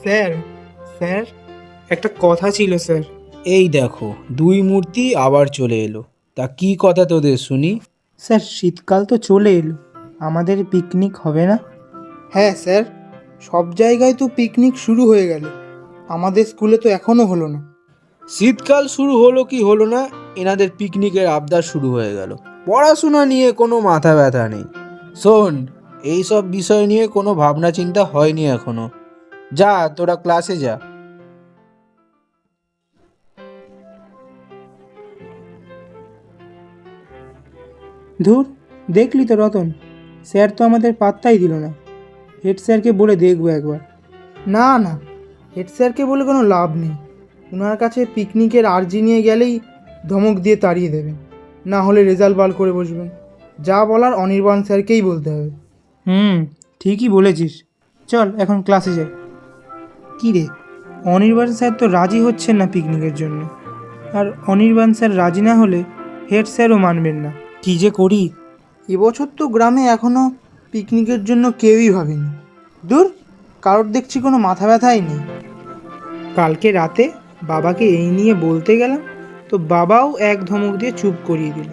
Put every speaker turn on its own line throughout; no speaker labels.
Sir sir একটা কথা ছিল স্যার।
এই দেখো দুই মূর্তি আবার চলে এলো। তা কি কথা তোদের শুনি?
স্যার শীতকাল তো চলে এলো। আমাদের পিকনিক হবে না? হ্যাঁ স্যার সব জায়গায় তো পিকনিক শুরু হয়ে গেল। আমাদের স্কুলে তো এখনও হলো না।
শীতকাল শুরু হলো কি হলো না এনাদের পিকনিকের আবদার শুরু হয়ে গেল। পড়াশোনা নিয়ে কোনো মাথা ব্যথা নেই। শোন এইসব বিষয় নিয়ে কোনো ভাবনা চিন্তা হয়নি এখনও। যা তোরা ক্লাসে যা।
ধুর দেখলি তো রতন স্যার তো আমাদের পাত্তাই দিল না। হেড স্যারকে বলে দেখব একবার। না না হেড স্যারকে বলে কোনো লাভ নেই। ওনার কাছে পিকনিকের আর্জি নিয়ে গেলেই ধমক দিয়ে তাড়িয়ে দেবেন। না হলে রেজাল্ট বাল করে বসবেন। যা বলার অনির্বাণ স্যারকেই বলতে হবে। হুম ঠিকই বলেছিস। চল এখন ক্লাসে যাই। কী রে? অনির্বাণ স্যার তো রাজি হচ্ছেন না পিকনিকের জন্য। আর অনির্বাণ স্যার রাজি না হলে হেড স্যারও মানবেন না। কী যে করি? এবছর তো গ্রামে এখনও পিকনিকের জন্য কেউই ভাবেনি। দূর, কারোর দেখছি কোনো মাথা ব্যথাই নেই। কালকে রাতে বাবাকে এই নিয়ে বলতে গেলাম, তো বাবাও এক ধমক দিয়ে চুপ করিয়ে দিল।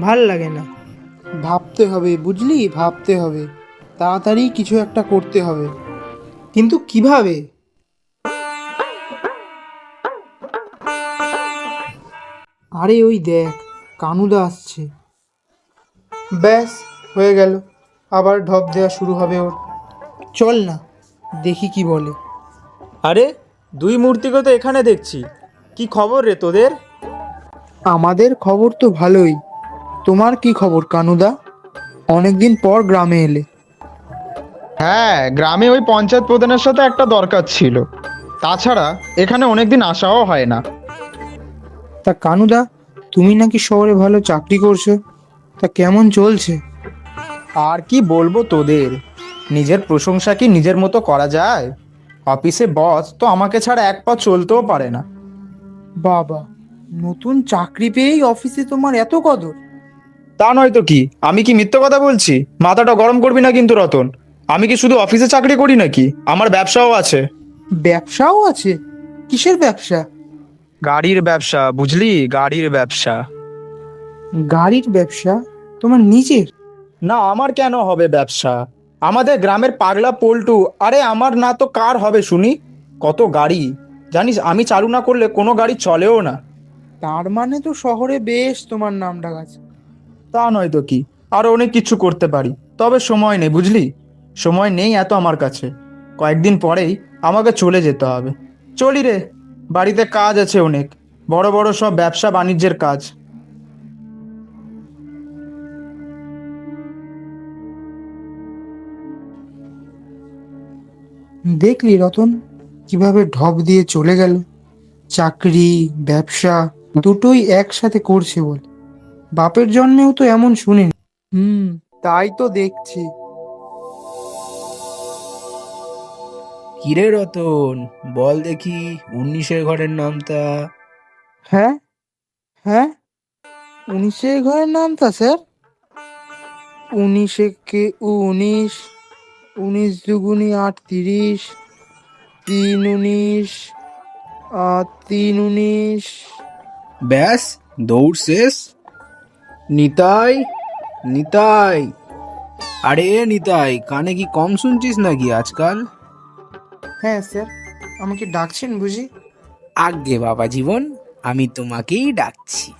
ভালো লাগে না। ভাবতে হবে, বুঝলি? ভাবতে হবে। তাড়াতাড়ি কিছু একটা করতে হবে। কিন্তু কীভাবে? আরে ওই দেখ কানুদা আসছে। ব্যাস হয়ে গেল। আবার ঢপ দেওয়া শুরু হবে ওর। চল না দেখি কি বলে।
আরে দুই মূর্তিকে তো এখানে দেখছি। কি খবর রে তোদের?
আমাদের খবর তো ভালোই। তোমার কি খবর কানুদা? অনেকদিন পর গ্রামে এলে।
হ্যাঁ গ্রামে ওই পঞ্চায়েত প্রধানের সাথে একটা দরকার ছিল। তাছাড়া এখানে অনেকদিন আসাও হয় না।
তা কানুদা তুমি নাকি শহরে ভালো চাকরি করছ? তা কেমন চলছে?
আর কি বলব তোদের? নিজের প্রশংসা কি নিজের মতো করা যায়? অফিসে বস তো আমাকে ছাড়া এক পা চলতেও পারে না।
বাবা নতুন চাকরি পেয়েই অফিসে তোমার এত কদর?
তা নয় তো কি? আমি কি মিথ্যে কথা বলছি? মাথাটা গরম করবি না কিন্তু রতন? আমি কি শুধু অফিসে চাকরি করি নাকি? আমার ব্যবসাও আছে।
ব্যবসাও আছে? কিসের ব্যবসা?
গাড়ির ব্যবসা বুঝলি? গাড়ির ব্যবসা।
গাড়ির ব্যবসা? তোমার নিজের?
না আমার কেন হবে ব্যবসা? আমাদের গ্রামের পাগলা পল্টু আরে আমার না তো কার হবে শুনি? কত গাড়ি? জানিস আমি চালু না করলে কোনো গাড়ি চলেও না।
তার মানে তো শহরে বেশ তোমার নাম ডাক আছে।
তা নয় তো কি? আরও অনেক কিছু করতে পারি। তবে সময় নেই বুঝলি? সময় নেই এত আমার কাছে। কয়েকদিন পরেই আমাকে চলে যেতে হবে। চলি রে। বাড়িতে কাজ আছে অনেক। বড় বড় সব ব্যবসা বাণিজ্যের কাজ।
দেখলি রতন কীভাবে ঢপ দিয়ে চলে গেল? চাকরি ব্যবসা দুটোই একসাথে করছে বল। বাপের জন্মেও তো এমন শুনিনি। হুম তাই তো দেখছি।
কিরে রতন? বল দেখি উনিশের ঘরের নামটা।
হ্যাঁ? হ্যাঁ? উনিশে ঘরের নামটা স্যার? উনিশে কে উনিশ উনিশ দুগুনি আট তিরিশ তিন উনিশ তিন উনিশ।
ব্যাস দৌড় শেষ। নিতাই নিতাই। আরে নিতাই কানে কি কম শুনছিস নাকি আজকাল?
হ্যাঁ স্যার। আমাকে ডাকছেন বুঝি?
আগে বাবা জীবন আমি তোমাকেই ডাকছি।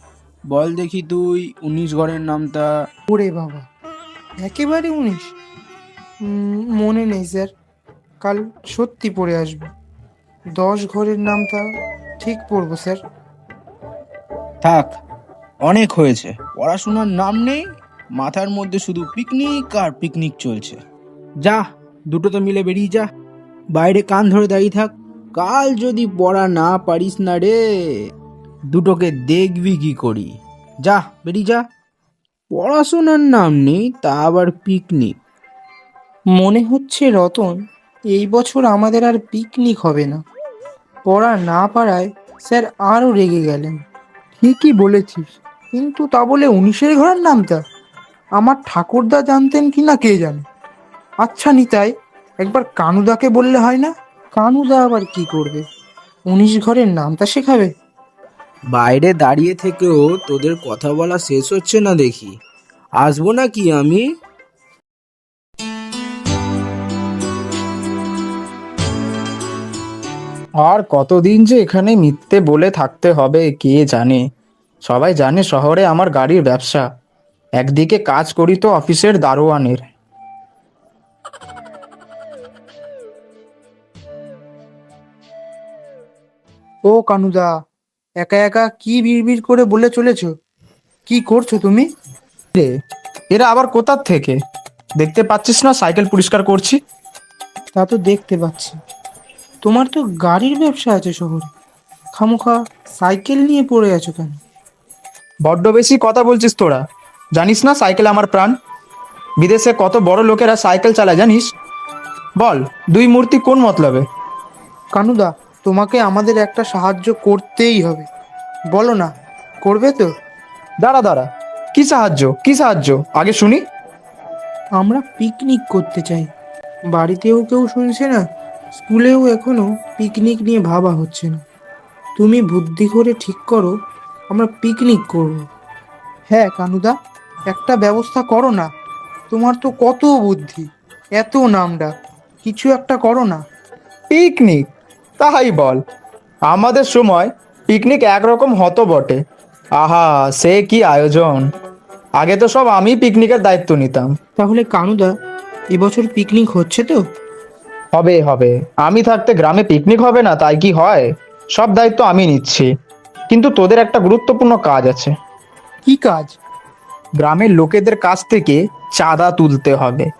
বল দেখি তুই উনিশ ঘরের নামটা।
ওরে বাবা একেবারে উনিশ? মনে নেই স্যার। কাল সত্যি পড়ে আসব। দশ ঘরের নামটা ঠিক পড়ব স্যার।
থাক অনেক হয়েছে। পড়াশোনার নাম নেই মাথার মধ্যে শুধু পিকনিক আর পিকনিক চলছে। যা দুটো তো মিলে বেরিয়ে যা। বাইরে কান ধরে দাঁড়িয়ে থাক। কাল যদি পড়া না পারিস না রে। দুটোকে দেখবি কি করি। যা বেরিয়ে যা। পড়াশোনার নাম নেই তা আবার পিকনিক
মনে হচ্ছে রতন এই বছর আমাদের আর পিকনিক হবে না। পড়া না পারায় স্যার আরও রেগে গেলেন। ঠিকই বলেছিস কিন্তু তা বলে উনিশের ঘরের নামটা? আমার ঠাকুরদা জানতেন কি না কে জানে। আচ্ছা নিতাই একবার কানুদাকে বললে হয় না? কানুদা আবার কি করবে? উনিশ ঘরের নামটা শেখাবে।
বাইরে দাঁড়িয়ে থেকেও তোদের কথা বলা শেষ হচ্ছে না দেখি। আসব নাকি আমি?
আর কতদিন যে এখানে মিথ্যে বলে থাকতে হবে কে জানে? সবাই জানে শহরে আমার গাড়ির ব্যবসা। একদিকে কাজ করি তো অফিসের দারোয়ানের।
ও কানুদা একা একা কি বিড়বিড় করে বলে চলেছ? কি করছ তুমি?
রে এরা আবার কোথার থেকে? দেখতে পাচ্ছিস না? সাইকেল পরিষ্কার করছি।
তা তো দেখতে পাচ্ছি। তোমার তো গাড়ির ব্যবসা আছে শহরে। খামোখা সাইকেল নিয়ে পড়ে আছো কেন?
বড্ড বেশি কথা বলছিস তোরা। জানিস না সাইকেল আমার প্রাণ? বিদেশে কত বড় লোকেরা সাইকেল চালায় জানিস? বল দুই মূর্তি কোন মতলবে?
কানুদা তোমাকে আমাদের একটা সাহায্য করতেই হবে। বলো না করবে তো?
দাঁড়া দাঁড়া। কি সাহায্য? কি সাহায্য? আগে শুনি।
আমরা পিকনিক করতে চাই। বাড়িতেও কেউ শুনছে না স্কুলেও এখনও পিকনিক নিয়ে ভাবা হচ্ছে না। তুমি বুদ্ধি করে ঠিক করো আমরা পিকনিক করব। হ্যাঁ কানুদা একটা ব্যবস্থা করো না। তোমার তো কত বুদ্ধি এত নামডা কিছু একটা করো না।
পিকনিক তাহাই বল। আমাদের সময় পিকনিক একরকম হতো বটে। আহা সে কি আয়োজন? আগে তো সব আমি পিকনিকের দায়িত্ব নিতাম।
তাহলে কানুদা এবছর পিকনিক হচ্ছে তো?
হবে হবে। আমি থাকতে গ্রামে পিকনিক হবে না তাই কি হয়? সব দায়িত্ব আমি নিচ্ছি। কিন্তু তোদের একটা গুরুত্বপূর্ণ কাজ আছে।
কি কাজ?
গ্রামের লোকেদের কাছ থেকে চাঁদা তুলতে হবে।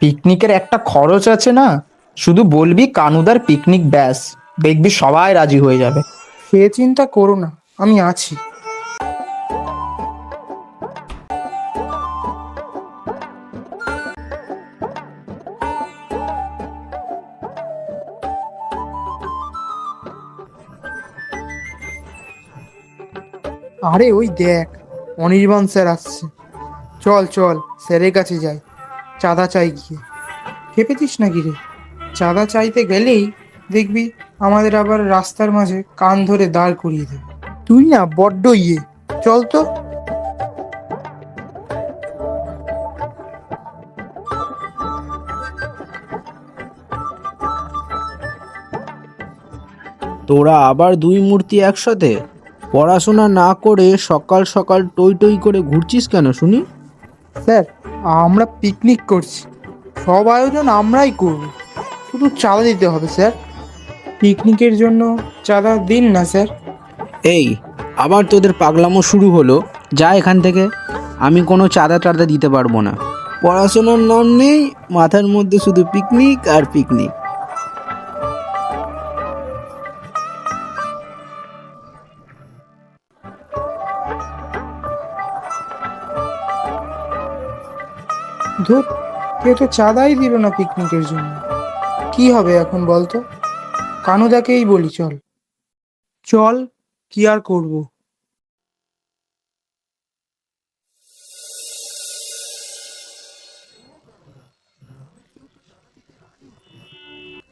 পিকনিকের একটা খরচ আছে না? শুধু বলবি কানুদার পিকনিক ব্যাস। দেখবি সবাই রাজি হয়ে যাবে।
সে চিন্তা করো না, আমি আছি। আরে ওই দেখ, অনির্বাণ স্যার আসছে। চল চল, স্যারের কাছে যাই, চাঁদা চাই গিয়ে। ভেবেছিস নাকি রে? চাঁদা চাইতে গেলেই দেখবি আমাদের আবার রাস্তার মাঝে কান ধরে দাঁড় করিয়ে দেবে। তুই না বড্ড ইয়ে। চল তো।
তোরা আবার দুই মূর্তি একসাথে? পড়াশোনা না করে সকাল সকাল টই টই করে ঘুরছিস কেন শুনি?
স্যার আমরা পিকনিক করছি। সব আয়োজন আমরাই করব। শুধু চাঁদা দিতে হবে স্যার। পিকনিকের জন্য চাঁদা দিন না স্যার।
এই আবার তোদের পাগলামো শুরু হলো। যা এখান থেকে। আমি কোনো চাঁদা টাদা দিতে পারব না। পড়াশোনার নাম নেই মাথার মধ্যে শুধু পিকনিক আর পিকনিক।
ধুর কেউ তো চাঁদাই দিল না পিকনিকের জন্য। কি হবে এখন বলতো? কানুদাকেই বলি চল। চল কি আর করব?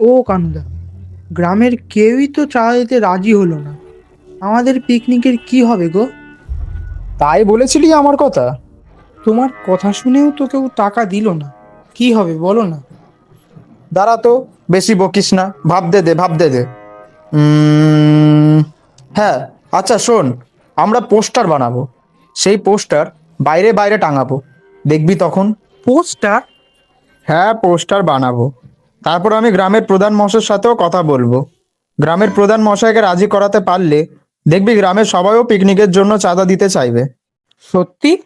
ও কানুদা গ্রামের কেউই তো চা দিতে রাজি হলো না। আমাদের পিকনিকের কি হবে গো?
তাই বলেছিলি আমার কথা।
তোমার কথা শুনেও তো কেউ টাকা দিল না। কি হবে বলো না।
দাঁড়া তো। বেশি বকিস না ভাবতে দে দে ভাব দে উম, হ্যাঁ আচ্ছা শোন আমরা পোস্টার বানাবো। সেই পোস্টার বাইরে বাইরে টাঙাবো। দেখবি তখন?
পোস্টার?
হ্যাঁ পোস্টার বানাবো। তারপর আমি গ্রামের প্রধান মশাইয়ের সাথেও কথা বলব। গ্রামের প্রধান মশাইকে রাজি করাতে পারলে দেখবি গ্রামের সবাইও পিকনিকের জন্য চাঁদা দিতে চাইবে।
সত্যি?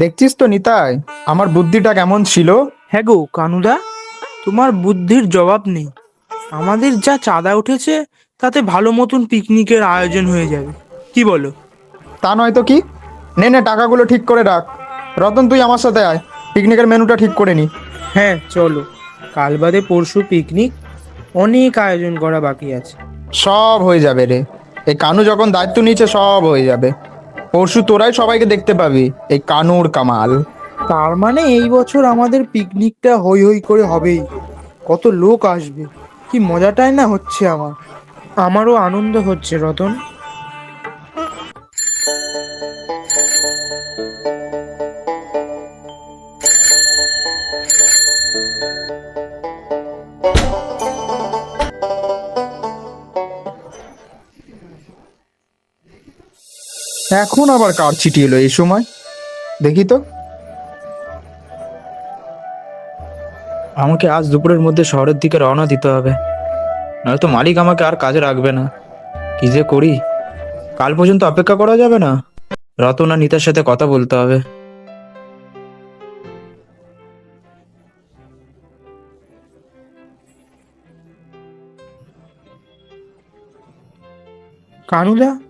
দেখছিস তো নিতাই আমার বুদ্ধিটা কেমন ছিল?
হ্যাঁ গো কানুদা তোমার বুদ্ধির জবাব নেই। আমাদের যা চাঁদা উঠেছে তাতে ভালো মতন পিকনিকের আয়োজন হয়ে যাবে। কি বলো?
তা নয় তো কি? নে নে টাকাগুলো ঠিক করে রাখ। রতন তুই আমার সাথে আয়। পিকনিকের মেনুটা ঠিক করে নি।
হ্যাঁ চলো। কাল বাদে পরশু পিকনিক অনেক আয়োজন করা বাকি আছে।
সব হয়ে যাবে রে। এই কানু যখন দায়িত্ব নিয়েছে সব হয়ে যাবে। পরশু তোরাই সবাইকে দেখতে পাবি, এই কানুর কামাল।
তার মানে এই বছর আমাদের পিকনিকটা হই হই করে হবেই। কত লোক আসবে, কি মজাটাই না হচ্ছে আমার। আমারও আনন্দ হচ্ছে, রতন।
এখন আবার কার চিঠি এলো এই সময়? দেখি তো। আমাকে আজ দুপুরের মধ্যে শহরের দিকে রওনা দিতে হবে। নয়তো মালিক আমাকে আর কাজে রাখবে না। কি যে করি? কাল পর্যন্ত অপেক্ষা করা যাবে না? রতন আর নিতার সাথে কথা বলতে হবে।
কানুদা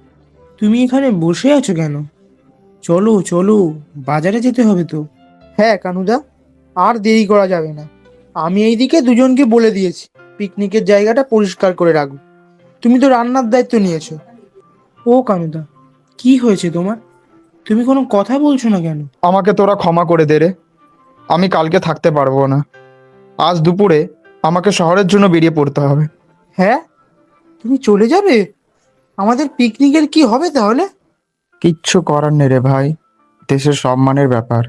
তুমি এখানে বসে আছো কেন? চলো চলো বাজারে যেতে হবে তো। হ্যাঁ কানুদা আর দেরি করা যাবে না। আমি এইদিকে দুজনকে বলে দিয়েছি পিকনিকের জায়গাটা পরিষ্কার করে রাখো। তুমি তো রান্নার দায়িত্ব নিয়েছো। ও কানুদা কি হয়েছে তোমার? তুমি কোনো কথা বলছো না কেন?
আমাকে তোরা ক্ষমা করে দে রে। আমি কালকে থাকতে পারব না। আজ দুপুরে আমাকে শহরের জন্য বেরিয়ে পড়তে হবে।
হ্যাঁ? তুমি চলে যাবে? আমাদের পিকনিকের কি হবে তাহলে?
কিচ্ছু করার নেই রে ভাই। দেশের সম্মানের ব্যাপার।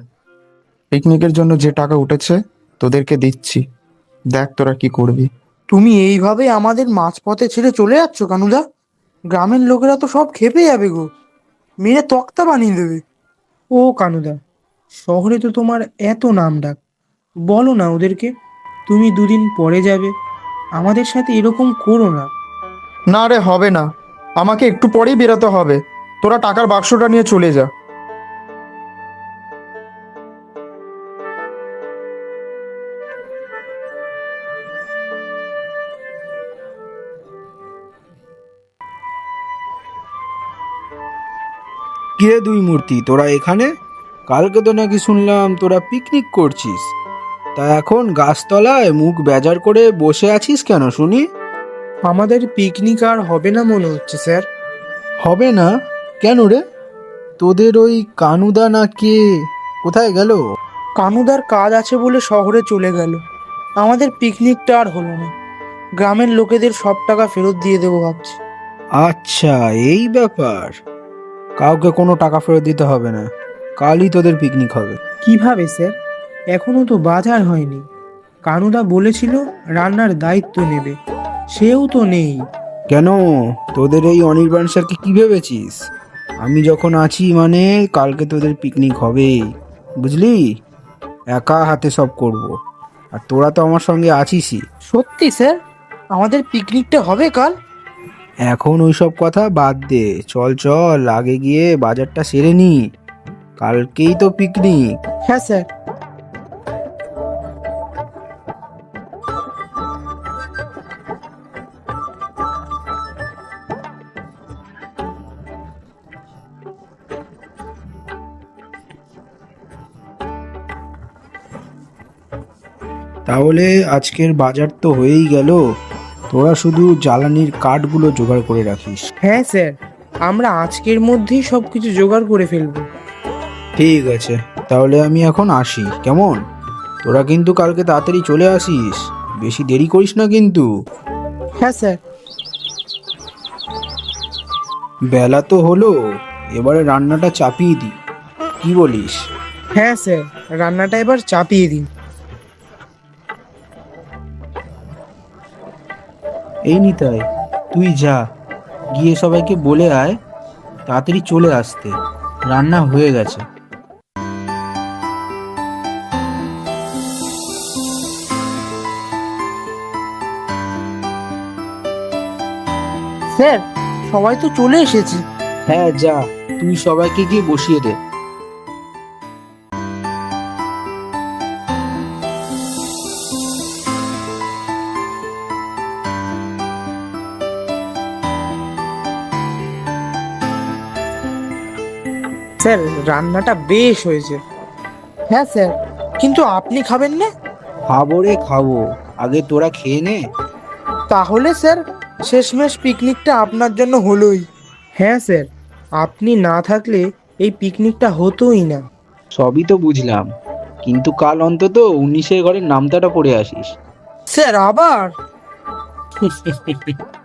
পিকনিকের জন্য যে টাকা উঠেছে তোদেরকে দিচ্ছি। দেখ তোরা কি করবি।
তুমি এইভাবে আমাদের মাঝপথে ছেড়ে চলে যাচ্ছ কানুদা গ্রামের লোকেরা তো সব খেপে যাবে গো। মেরে তক্তা বানিয়ে দেবে। ও কানুদা শহরে তো তোমার এত নাম ডাক। বলো না ওদেরকে তুমি দুদিন পরে যাবে। আমাদের সাথে এরকম করো না।
না রে হবে না। আমাকে একটু পরেই বেরোতে হবে। তোরা টাকার বাক্সটা নিয়ে চলে যা।
কিরে দুই মূর্তি? তোরা এখানে? কালকে তো নাকি শুনলাম তোরা পিকনিক করছিস। তা এখন গাছতলায় মুখ বেজার করে বসে আছিস কেন শুনি?
আমাদের পিকনিক আর হবে না মনে হচ্ছে স্যার।
হবে না? কেন রে? তোদের ওই কানুদা না কে কোথায় গেল?
কানুদার কাজ আছে বলে শহরে চলে গেল। আমাদের পিকনিকটা আর হলো না। গ্রামের লোকেদের সব টাকা ফেরত দিয়ে দেবো ভাবছি।
আচ্ছা এই ব্যাপার। কাউকে কোনো টাকা ফেরত দিতে হবে না। কালই তোদের পিকনিক হবে।
কীভাবে স্যার? এখনও তো বাজার হয়নি। কানুদা বলেছিল রান্নার দায়িত্ব নেবে। সেও তো নেই।
কেন? তোদের এই অনির্বাণ স্যারকে কি ভেবেছিস? আমি যখন আছি মানে কালকে তোদের পিকনিক হবে বুঝলি? একা হাতে সব করব। আর তোরা তো আমার সঙ্গে আছিসই।
সত্যি স্যার? আমাদের পিকনিকটা হবে কাল?
এখন ওই সব কথা বাদ দে। চল চল আগে গিয়ে বাজারটা সেরে নি। কালকেই তো পিকনিক
হ্যাঁ স্যার।
তাহলে আজকের বাজার তো হয়েই গেল। তোরা শুধু জ্বালানির কাঠগুলো জোগাড় করে রাখিস।
হ্যাঁ স্যার আমরা আজকের মধ্যেই সব কিছু জোগাড় করে ফেলব।
ঠিক আছে তাহলে আমি এখন আসি কেমন? তোরা কিন্তু কালকে তাড়াতাড়ি চলে আসিস বেশি দেরি করিস না কিন্তু।
হ্যাঁ স্যার।
বেলা তো হলো এবারে রান্নাটা চাপিয়ে দিই কি বলিস?
হ্যাঁ স্যার রান্নাটা এবার চাপিয়ে দিন।
এই নিতাই তুই যা। গিয়ে সবাইকে বলে আয় তাড়াতাড়ি চলে আসতে। রান্না হয়ে গেছে।
স্যার সবাই তো চলে এসেছে।
হ্যাঁ যা। তুই সবাইকে গিয়ে বসিয়ে দে।
স্যার রান্নাটা বেশ হয়েছে। হ্যাঁ স্যার। কিন্তু আপনি খাবেন না?
খাব রে খাব। আগে তোরা খেয়ে নে।
তাহলে স্যার শেষমেশ পিকনিকটা আপনার জন্য হলোই। হ্যাঁ স্যার। আপনি না থাকলে এই পিকনিকটা হতোই না।
সবই তো বুঝলাম। কিন্তু কাল অন্তত উনিশের ঘরের নামতাটা পড়ে আসিস।
স্যার আবার?